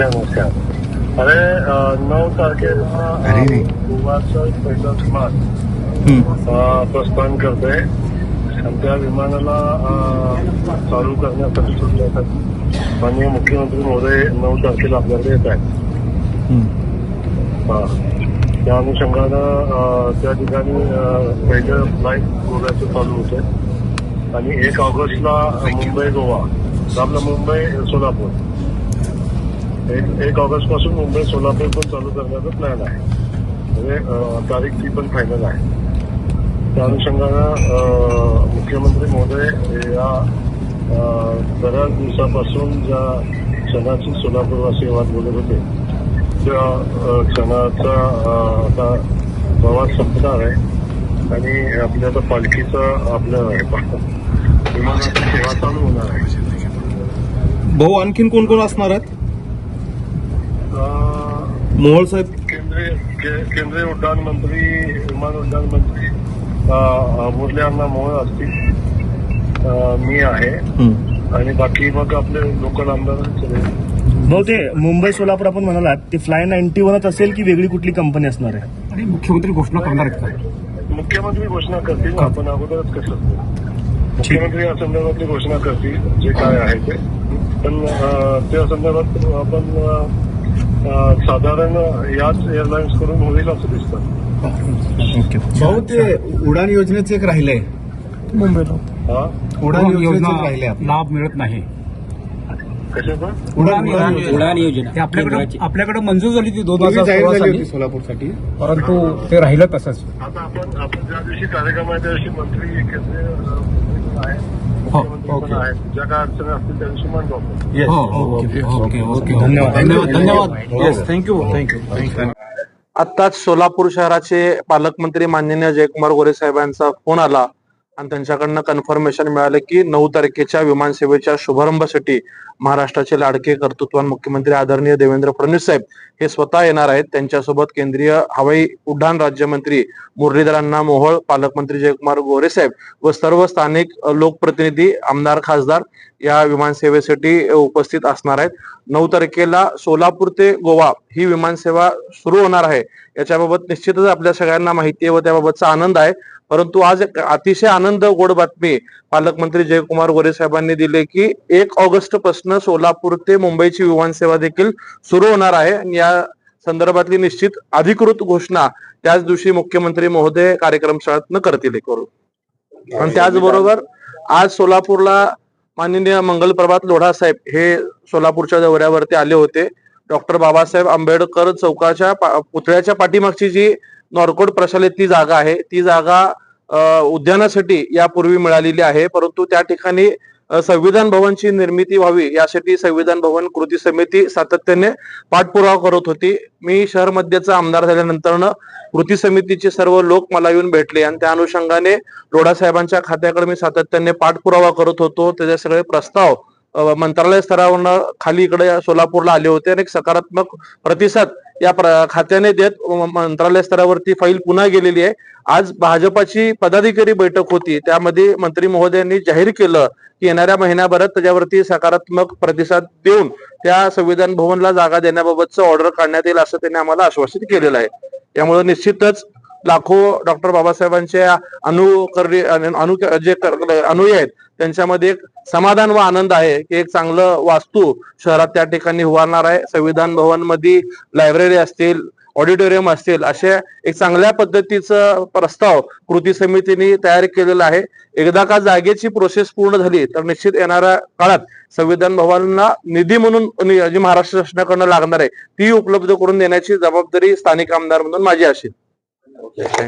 नमस्कार अरे नऊ तारखेला. गोवाचं पहिलं विमान प्रस्थान करते आणि त्या विमानाला चालू करण्यासाठी सोडण्यासाठी माननीय मुख्यमंत्री महोदय नऊ तारखेला आपल्याकडे येत आहेत. हा. त्या अनुषंगानं त्या ठिकाणी पहिलं फ्लाईट गोव्याचं चालू होतं आणि एक ऑगस्टला मुंबई गोवा आपलं मुंबई सोलापूर एक एक ऑगस्टपासून मुंबई सोलापूर पण चालू करण्याचा प्लॅन आहे. म्हणजे तारीख ती पण फायनल आहे. त्या अनुषंगानं मुख्यमंत्री महोदय या बऱ्याच दिवसापासून ज्या क्षणाची सोलापूरवासी वाद बोलत होते त्या क्षणाचा आता प्रवास संपणार आहे आणि आपल्या आता पालखीचं आपलं विमानाची सेवा चालू होणार आहे. भाऊ आणखीन कोण कोण असणार आहेत? मोहोळ साहेब. केंद्रीय केंद्रीय उड्डाण मंत्री विमान उड्डाण मंत्री मुरली अण्णा मोहोळ असतील मी आहे. आणि बाकी मग आपले लोकल आमदार भाऊ ते मुंबई सोलापूर आपण म्हणालात ते फ्लाय नाईन्टी वनच असेल की वेगळी कुठली कंपनी असणार आहे? आणि मुख्यमंत्री घोषणा करणार आहेत का? मुख्यमंत्री घोषणा करतील आपण अगोदरच कसं. मुख्यमंत्री या संदर्भातली घोषणा करतील जे काय आहे ते. पण त्या संदर्भात आपण साधारण याच एअरलाईन्स करून होईल असं दिसतं. ओके. भाऊ ते उडान योजनेचं एक राहिलंय. हा? उडान योजनेचं योजना एक राहिलंय आपलं. लाभ मिळत नाही. कशाचं? उडान उडान योजना. उडान योजना. ते आपल्याकडे आपल्याकडे मंजूर झाली ती दोन पूर्वी हजार जाहीर सोळा झाली साली. होती सोलापूरसाठी. परंतु ते राहिलं तसंच. आता आपण आपण ज्या दिवशी कार्यक्रम आहे त्या दिवशी मंत्री केंद्रीय अं, मंत्री पण आहेत. मुख्यमंत्री पण ओके. आहेत. ज्या काय अडचणी असतील त्या दिवशी मांडू आपण हो, ओके ओके ओके. धन्यवाद. धन्यवाद. धन्यवाद. येस थँक्यू थँक्यू थँक्यू आत्ताच सोलापूर शहराचे पालकमंत्री माननीय जयकुमार गोरे साहेबांचा फोन आला. आणि त्यांच्याकडनं कन्फर्मेशन मिळालं की नऊ तारखेच्या विमानसेवेच्या शुभारंभासाठी महाराष्ट्राचे लाडके कर्तृत्वान मुख्यमंत्री आदरणीय देवेंद्र फडणवीस साहेब हे स्वतः येणार आहेत. त्यांच्यासोबत केंद्रीय हवाई उड्डाण राज्यमंत्री मुरलीधरांना मोहोळ पालकमंत्री जयकुमार गोरे साहेब व सर्व स्थानिक लोकप्रतिनिधी आमदार खासदार या विमानसेवेसाठी उपस्थित असणार आहेत. नऊ तारखेला सोलापूर ते गोवा ही विमानसेवा सुरू होणार आहे. याच्याबाबत निश्चितच आपल्या सगळ्यांना माहिती आहे व त्याबाबतचा आनंद आहे. परंतु आज एक अतिशय आनंद गोड बातमी पालकमंत्री जयकुमार गोरे साहेबांनी दिली की एक ऑगस्टपासून सोलापूर ते मुंबईची विमानसेवा देखील सुरू होणार आहे. आणि या संदर्भातली निश्चित अधिकृत घोषणा त्याच दिवशी मुख्यमंत्री महोदय कार्यक्रम शाळेतनं करतील हे करून आणि त्याचबरोबर आज सोलापूरला माननीय मंगलप्रभात लोढा साहेब हे सोलापूरच्या दौऱ्यावरती आले होते. डॉक्टर बाबासाहेब आंबेडकर चौकाच्या पा- पुतळ्याच्या पाठीमागची जी नॉर्कोड प्रशालेतली जागा आहे ती जागा उद्यानासाठी यापूर्वी मिळालेली आहे. परंतु त्या ठिकाणी संविधान भवनची निर्मिती व्हावी यासाठी संविधान भवन कृती समिती सातत्याने पाठपुरावा करत होती. मी शहर मध्येचा आमदार झाल्यानंतर कृती समितीचे सर्व लोक मला येऊन भेटले आणि त्या अनुषंगाने रोडा साहेबांच्या खात्याकडे मी सातत्याने पाठपुरावा करत होतो. त्याचे सगळे प्रस्ताव मंत्रालय स्तरावरनं खाली इकडे सोलापूरला आले होते आणि एक सकारात्मक प्रतिसाद या खात्याने देत मंत्रालय स्तरावरती फाईल पुन्हा गेलेली आहे. आज भाजपाची पदाधिकारी बैठक होती. त्यामध्ये मंत्री महोदयांनी जाहीर केलं की येणाऱ्या महिन्याभरात त्याच्यावरती सकारात्मक प्रतिसाद देऊन त्या संविधान भवनला जागा देण्याबाबतचं ऑर्डर काढण्यात येईल असं त्यांनी आम्हाला आश्वासित केलेलं आहे. त्यामुळे निश्चितच लाखो डॉक्टर बाबासाहेबांच्या अनुकर्णी अनु जे अनुयायी आहेत त्यांच्यामध्ये एक समाधान व आनंद आहे की एक चांगलं वास्तू शहरात त्या ठिकाणी उभारणार आहे. संविधान भवनमध्ये लायब्ररी असतील ऑडिटोरियम असतील अशा एक चांगल्या पद्धतीचं प्रस्ताव कृती समितीने तयार केलेला आहे. एकदा का जागेची प्रोसेस पूर्ण झाली तर निश्चित येणाऱ्या काळात संविधान भवनला निधी म्हणून जी महाराष्ट्र शासनाकडनं लागणार आहे ती उपलब्ध करून देण्याची जबाबदारी स्थानिक आमदार म्हणून माझी असेल Okay.